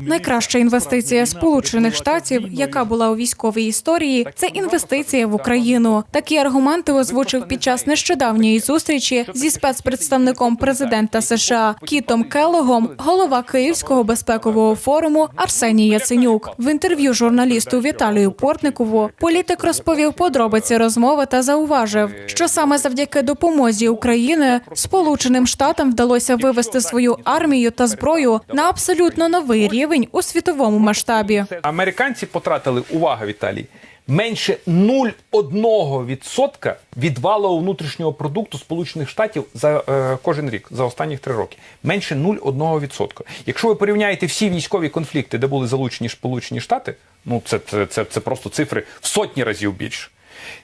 Найкраща інвестиція Сполучених Штатів, яка була у військовій історії, це інвестиція в Україну. Такі аргументи озвучив під час нещодавньої зустрічі зі спецпредставником президента США Кітом Келлогом, голова Київського безпекового форуму Арсеній Яценюк. В інтерв'ю журналісту Віталію Портникову політик розповів подробиці розмови та зауважив, що саме завдяки допомозі України Сполученим Штатам вдалося вивести свою армію та зброю на абсолютно новий рівень у світовому масштабі. Американці потратили увага, Віталій. Менше 0,1% від валового внутрішнього продукту Сполучених Штатів за е, кожен рік за останні три роки. Менше 0,1%. Якщо ви порівняєте всі військові конфлікти, де були залучені Сполучені Штати, ну це, це, це, це просто цифри в сотні разів більше.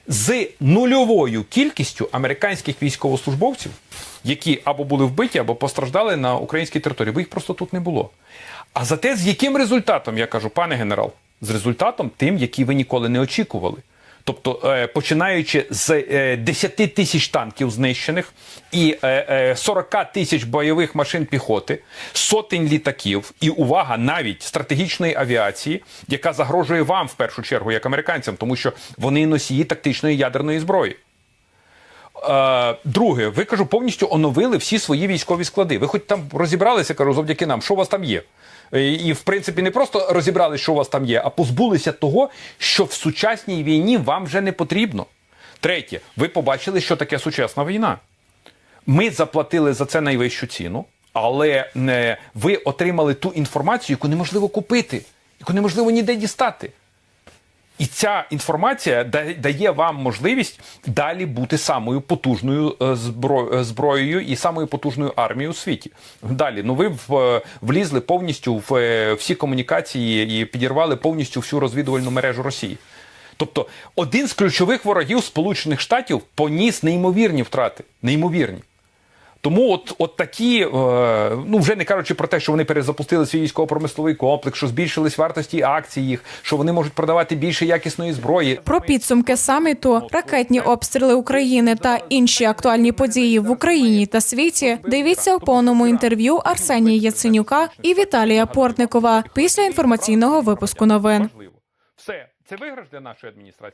З нульовою кількістю американських військовослужбовців, які або були вбиті, або постраждали на українській території, бо їх просто тут не було. А зате з яким результатом, я кажу, пане генерал, з результатом тим, який ви ніколи не очікували. Тобто, е, починаючи з е, 10 тисяч танків знищених і е, е, 40 тисяч бойових машин піхоти, сотень літаків і увага навіть стратегічної авіації, яка загрожує вам в першу чергу, як американцям, тому що вони носії тактичної ядерної зброї. Е, Друге, ви кажу, повністю оновили всі свої військові склади. Ви хоч там розібралися, кажу, завдяки нам, що у вас там є. Е, І, в принципі, не просто розібрали, що у вас там є, а позбулися того, що в сучасній війні вам вже не потрібно. Третє, ви побачили, що таке сучасна війна. Ми заплатили за це найвищу ціну, але е, ви отримали ту інформацію, яку неможливо купити, яку неможливо ніде дістати. І ця інформація дає вам можливість далі бути самою потужною е, е, зброєю і самою потужною армією у світі. Далі, ну ви е, влізли повністю в всі комунікації і підірвали повністю всю розвідувальну мережу Росії. Тобто, один з ключових ворогів Сполучених Штатів поніс неймовірні втрати. Неймовірні. Тому от, от такі, е, ну вже не кажучи про те, що вони перезапустили свій військово-промисловий комплекс, що збільшились вартості акцій їх, що вони можуть продавати більше якісної зброї. Про підсумки саміту, ракетні обстріли України та інші актуальні події в Україні та світі. Дивіться у повному інтерв'ю Арсенія Яценюка і Віталія Портникова після інформаційного випуску новин. Все, це виграш для нашої адміністрації.